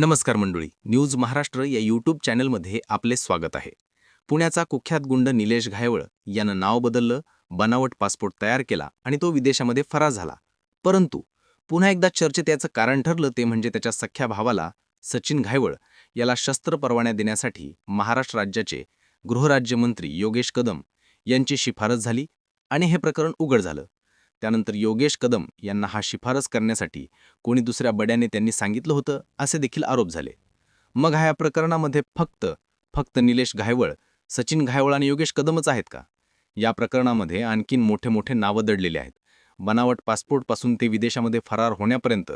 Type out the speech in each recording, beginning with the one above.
नमस्कार मंडळी. न्यूज महाराष्ट्र या यूट्यूब चॅनलमध्ये आपले स्वागत आहे. पुण्याचा कुख्यात गुंड निलेश घायवळ यानं नाव बदललं बनावट पासपोर्ट तयार केला आणि तो विदेशामध्ये फरार झाला. परंतु पुन्हा एकदा चर्चेत याचं कारण ठरलं ते म्हणजे त्याच्या सख्ख्या भावाला सचिन घायवळ याला शस्त्र परवान्या देण्यासाठी महाराष्ट्र राज्याचे गृहराज्यमंत्री योगेश कदम यांची शिफारस झाली आणि हे प्रकरण उघड झालं. त्यानंतर योगेश कदम यांना हा शिफारस करण्यासाठी कोणी दुसऱ्या बड्याने त्यांनी सांगितलं होतं असे देखील आरोप झाले. मग ह्या प्रकरणामध्ये फक्त फक्त निलेश घायवळ सचिन घायवळ आणि योगेश कदमच आहेत का? या प्रकरणामध्ये आणखीन मोठे मोठे नावं दडलेले आहेत. बनावट पासपोर्टपासून ते विदेशामध्ये फरार होण्यापर्यंत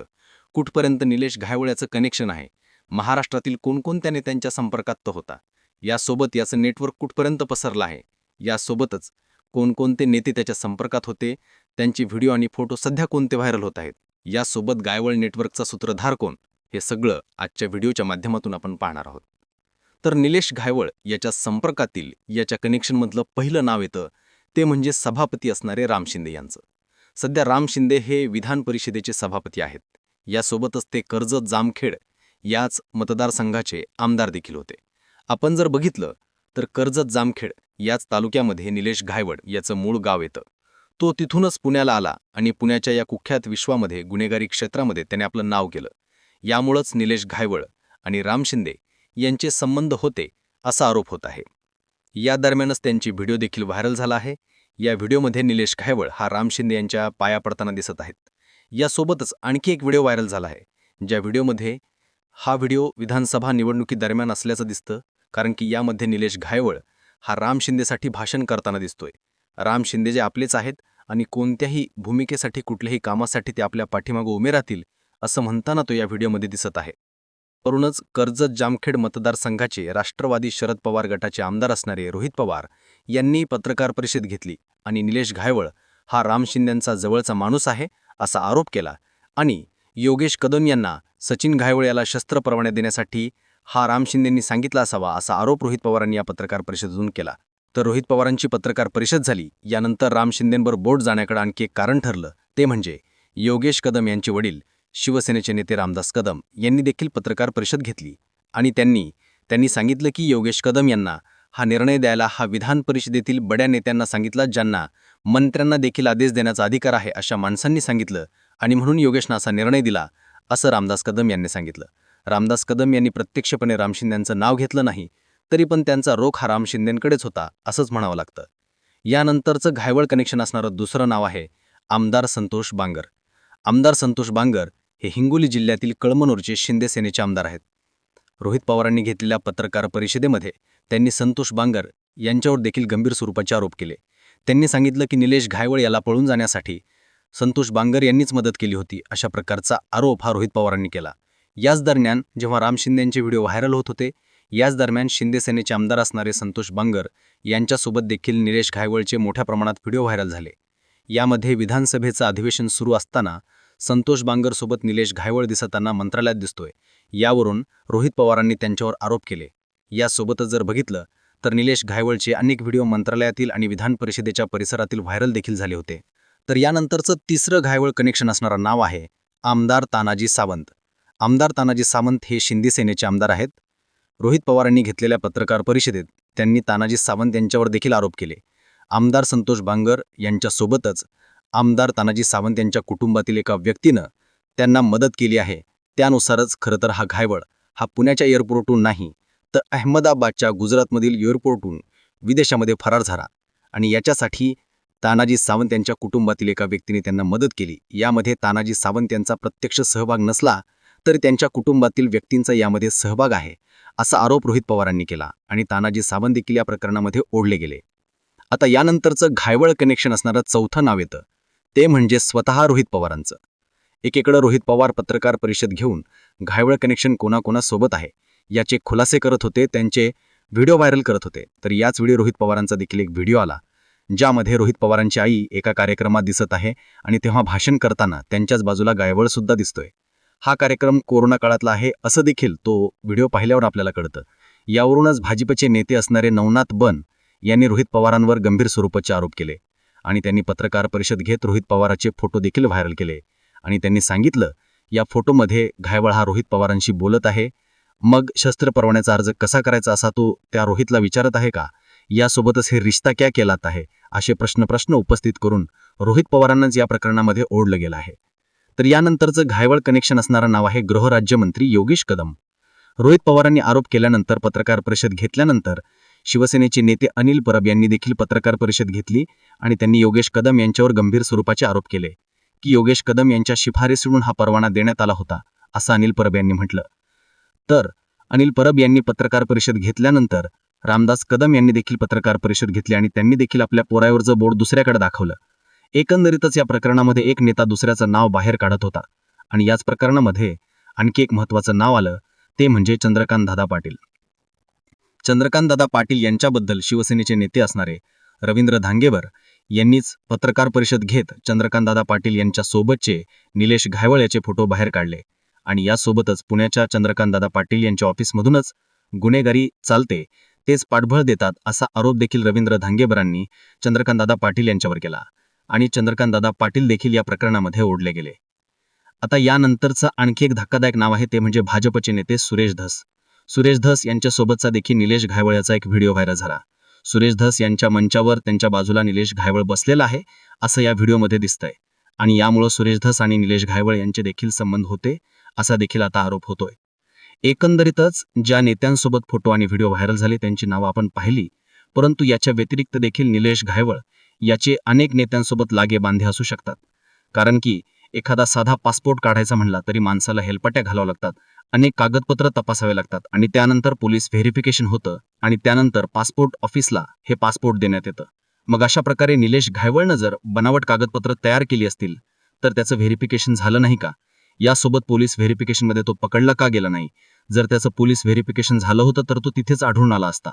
कुठपर्यंत निलेश घायवळ याचं कनेक्शन आहे? महाराष्ट्रातील कोणकोणत्या नेत्यांच्या संपर्कात तो होता? यासोबत याचं नेटवर्क कुठपर्यंत पसरलं आहे? यासोबतच कोणकोणते नेते त्याच्या संपर्कात होते? त्यांचे व्हिडिओ आणि फोटो सध्या कोणते व्हायरल होत आहेत यासोबत गायवळ नेटवर्कचा सूत्रधार कोण हे सगळं आजच्या व्हिडिओच्या माध्यमातून आपण पाहणार आहोत. तर निलेश घायवळ याच्या संपर्कातील याच्या कनेक्शनमधलं पहिलं नाव येतं ते म्हणजे सभापती असणारे राम शिंदे यांचं. सध्या राम शिंदे हे विधान परिषदेचे सभापती आहेत. यासोबतच ते कर्जत जामखेड याच मतदारसंघाचे आमदार देखील होते. आपण जर बघितलं तर कर्जत जामखेड याच तालुक्यामध्ये निलेश घायवड याचं मूळ गाव येतं. तो तिथूनच पुण्याला आला आणि पुण्याच्या या कुख्यात विश्वामध्ये गुन्हेगारी क्षेत्रामध्ये त्याने आपलं नाव केलं. यामुळंच निलेश घायवळ आणि राम शिंदे यांचे संबंध होते असा आरोप होत आहे. या दरम्यानच त्यांची व्हिडिओ देखील व्हायरल झाला आहे. या व्हिडिओमध्ये निलेश घायवळ हा राम शिंदे यांच्या पाया पडताना दिसत आहेत. यासोबतच आणखी एक व्हिडिओ व्हायरल झाला आहे ज्या व्हिडिओमध्ये हा व्हिडिओ विधानसभा निवडणुकीदरम्यान असल्याचं दिसतं कारण की यामध्ये निलेश घायवळ हा राम शिंदेसाठी भाषण करताना दिसतोय. राम शिंदे जे आपलेच आहेत आणि कोणत्याही भूमिकेसाठी कुठल्याही कामासाठी ते आपल्या पाठीमागं उमे राहतील असं म्हणताना तो या व्हिडिओमध्ये दिसत आहे. वरूनच कर्जत जामखेड मतदारसंघाचे राष्ट्रवादी शरद पवार गटाचे आमदार असणारे रोहित पवार यांनी पत्रकार परिषद घेतली आणि निलेश घायवळ हा राम शिंदेंचा जवळचा माणूस आहे असा आरोप केला. आणि योगेश कदम यांना सचिन घायवळ याला शस्त्र परवान्या देण्यासाठी हा राम शिंदेंनी सांगितला असावा असा आरोप रोहित पवारांनी या पत्रकार परिषदेतून केला. तर रोहित पवारांची पत्रकार परिषद झाली. यानंतर राम शिंदेंवर बोट जाण्याकडे आणखी एक कारण ठरलं. ते म्हणजे योगेश कदम यांचे वडील शिवसेनेचे नेते रामदास कदम यांनी देखील पत्रकार परिषद घेतली. आणि त्यांनी त्यांनी सांगितलं की योगेश कदम यांना हा निर्णय द्यायला हा विधान परिषदेतील बड्या नेत्यांना सांगितला ज्यांना मंत्र्यांना देखील आदेश देण्याचा अधिकार आहे अशा माणसांनी सांगितलं आणि म्हणून योगेशनं असा निर्णय दिला असं रामदास कदम यांनी सांगितलं. रामदास कदम यांनी प्रत्यक्षपणे राम यांचं नाव घेतलं नाही तरी पण त्यांचा रोख हा राम शिंदेंकडेच होता असंच म्हणावं लागतं. यानंतरचं घायवळ कनेक्शन असणारं दुसरं नाव आहे आमदार संतोष बांगर. आमदार संतोष बांगर हे हिंगोली जिल्ह्यातील कळमनूरचे शिंदे सेनेचे आमदार आहेत. रोहित पवारांनी घेतलेल्या पत्रकार परिषदेमध्ये त्यांनी संतोष बांगर यांच्यावर देखील गंभीर स्वरूपाचे आरोप केले. त्यांनी सांगितलं की निलेश घायवळ याला पळून जाण्यासाठी संतोष बांगर यांनीच मदत केली होती अशा प्रकारचा आरोप हा रोहित पवारांनी केला. याच दरम्यान जेव्हा राम शिंदेंचे व्हिडिओ व्हायरल होत होते याच दरम्यान शिंदे सेनेचे आमदार असणारे संतोष बांगर यांच्यासोबत देखील निलेश घायवळचे मोठ्या प्रमाणात व्हिडिओ व्हायरल झाले. यामध्ये विधानसभेचं अधिवेशन सुरू असताना संतोष बांगरसोबत निलेश घायवळ दिसताना मंत्रालयात दिसतोय. यावरून रोहित पवारांनी त्यांच्यावर आरोप केले. यासोबतच जर बघितलं तर निलेश घायवळचे अनेक व्हिडिओ मंत्रालयातील आणि विधान परिषदेच्या परिसरातील व्हायरल देखील झाले होते. तर यानंतरचं तिसरं घायवळ कनेक्शन असणारं नाव आहे आमदार तानाजी सावंत. आमदार तानाजी सावंत हे शिंदे सेनेचे आमदार आहेत. रोहित पवारांनी घेतलेल्या पत्रकार परिषदेत त्यांनी तानाजी सावंत यांच्यावर देखील आरोप केले. आमदार संतोष बांगर यांच्यासोबतच आमदार तानाजी सावंत यांच्या कुटुंबातील एका व्यक्तीनं त्यांना मदत केली आहे. त्यानुसारच खरं तर हा घायवळ हा पुण्याच्या एअरपोर्टहून नाही तर अहमदाबादच्या गुजरातमधील एअरपोर्टहून विदेशामध्ये फरार झाला आणि याच्यासाठी तानाजी सावंत यांच्या कुटुंबातील एका व्यक्तीने त्यांना मदत केली. यामध्ये तानाजी सावंत यांचा प्रत्यक्ष सहभाग नसला तरी त्यांच्या कुटुंबातील व्यक्तींचा यामध्ये सहभाग आहे. असा आरोप रोहित पवारांनी केला आणि तानाजी सावंत देखील या प्रकरणामध्ये ओढले गेले. आता यानंतरचं घायवळ कनेक्शन असणारं चौथं नाव येतं. ते म्हणजे स्वतः रोहित पवारांचं. एकीकडं रोहित पवार पत्रकार परिषद घेऊन घायवळ कनेक्शन कोणाकोणासोबत आहे याचे खुलासे करत होते त्यांचे व्हिडिओ व्हायरल करत होते. तर याच वेळी रोहित पवारांचा देखील एक व्हिडिओ आला ज्यामध्ये रोहित पवारांची आई एका कार्यक्रमात दिसत आहे आणि तेव्हा भाषण करताना त्यांच्याच बाजूला गायवळ सुद्धा दिसतोय. हा कार्यक्रम कोरोना काळातला आहे असं देखील तो व्हिडिओ पाहिल्यावर आपल्याला कळतं. यावरूनच भाजपचे नेते असणारे नवनाथ बन यांनी रोहित पवारांवर गंभीर स्वरूपाचे आरोप केले आणि त्यांनी पत्रकार परिषद घेत रोहित पवाराचे फोटो देखील व्हायरल केले आणि त्यांनी सांगितलं या फोटोमध्ये घायवळ हा रोहित पवारांशी बोलत आहे. मग शस्त्र परवान्याचा अर्ज कसा करायचा असा तो त्या रोहितला विचारत आहे का? यासोबतच हे रिश्ता क्या केलात आहे? असे प्रश्न प्रश्न उपस्थित करून रोहित पवारांनाच या प्रकरणामध्ये ओढलं गेलं आहे. तर यानंतरचं घायवळ कनेक्शन असणारं नाव आहे गृहराज्यमंत्री योगेश कदम. रोहित पवारांनी आरोप केल्यानंतर पत्रकार परिषद घेतल्यानंतर शिवसेनेचे नेते अनिल परब यांनी देखील पत्रकार परिषद घेतली आणि त्यांनी योगेश कदम यांच्यावर गंभीर स्वरूपाचे आरोप केले की योगेश कदम यांच्या शिफारसीवरून हा परवाना देण्यात आला होता असं अनिल परब यांनी म्हटलं. तर अनिल परब यांनी पत्रकार परिषद घेतल्यानंतर रामदास कदम यांनी देखील पत्रकार परिषद घेतली आणि त्यांनी देखील आपल्या पोरावरचं बोर्ड दुसऱ्याकडे दाखवलं एकंदरीतच या प्रकरणामध्ये एक नेता दुसऱ्याचं नाव बाहेर काढत होता. आणि याच प्रकरणामध्ये आणखी एक महत्त्वाचं नाव आलं ते म्हणजे चंद्रकांत दादा पाटील. चंद्रकांत दादा पाटील यांच्याबद्दल शिवसेनेचे नेते असणारे रवींद्र धांगेवर यांनीच पत्रकार परिषद घेत चंद्रकांत दादा पाटील यांच्या सोबतचे निलेश घायवळ याचे फोटो बाहेर काढले. आणि यासोबतच पुण्याच्या चंद्रकांत दादा पाटील यांच्या ऑफिसमधूनच गुन्हेगारी चालते तेच पाठबळ देतात असा आरोप देखील रवींद्र धांगेबरांनी चंद्रकांत दादा पाटील यांच्यावर केला. आणि चंद्रकांत दादा पाटील देखील या प्रकरणामध्ये ओढले गेले. आता यानंतरचं आणखी एक धक्कादायक नाव आहे ते म्हणजे भाजपचे नेते सुरेश धस. सुरेश धस यांच्यासोबतचा देखील निलेश घायवळ याचा एक व्हिडिओ व्हायरल झाला. सुरेश धस यांच्या मंचावर त्यांच्या बाजूला निलेश घायवळ बसलेला आहे असं या व्हिडिओमध्ये दिसतंय. आणि यामुळं सुरेश धस आणि निलेश घायवळ यांचे देखील संबंध होते असा देखील आता आरोप होतोय. एकंदरीतच ज्या नेत्यांसोबत फोटो आणि व्हिडिओ व्हायरल झाले त्यांची नावं आपण पाहिली. परंतु याच्या व्यतिरिक्त देखील निलेश घायवळ याचे अनेक नेत्यांसोबत लागे बांधे असू शकतात. कारण की एखादा साधा पासपोर्ट काढायचा म्हणला तरी माणसाला हेलपट्या घालावं लागतात अनेक कागदपत्र तपासावे लागतात आणि त्यानंतर पोलीस व्हेरिफिकेशन होतं आणि त्यानंतर पासपोर्ट ऑफिसला हे पासपोर्ट देण्यात येतं. मग अशा प्रकारे निलेश घायवळनं जर बनावट कागदपत्र तयार केली असतील तर त्याचं व्हेरिफिकेशन झालं नाही का? यासोबत पोलीस व्हेरिफिकेशनमध्ये तो पकडला का गेला नाही? जर त्याचं पोलीस व्हेरिफिकेशन झालं होतं तर तो तिथेच आढळून आला असता.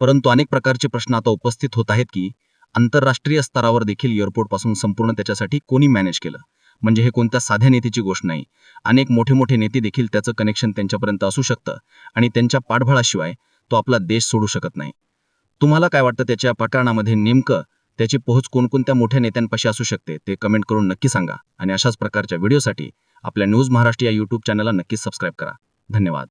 परंतु अनेक प्रकारचे प्रश्न आता उपस्थित होत आहेत की आंतरराष्ट्रीय स्तरावर देखील एअरपोर्टपासून संपूर्ण त्याच्यासाठी कोणी मॅनेज केलं? म्हणजे हे कोणत्या साध्या नेत्याची गोष्ट नाही. अनेक मोठे मोठे नेते देखील त्याचं कनेक्शन त्यांच्यापर्यंत असू शकतं आणि त्यांच्या पाठबळाशिवाय तो आपला देश सोडू शकत नाही. तुम्हाला काय वाटतं त्याच्या प्रकरणामध्ये नेमकं त्याची पोहोच कोणकोणत्या मोठ्या नेत्यांपाशी असू शकते ते कमेंट करून नक्की सांगा. आणि अशाच प्रकारच्या व्हिडिओसाठी आपल्या न्यूज महाराष्ट्र या यूट्यूब चॅनलला नक्कीच सबस्क्राईब करा. धन्यवाद.